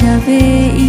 যাবে ই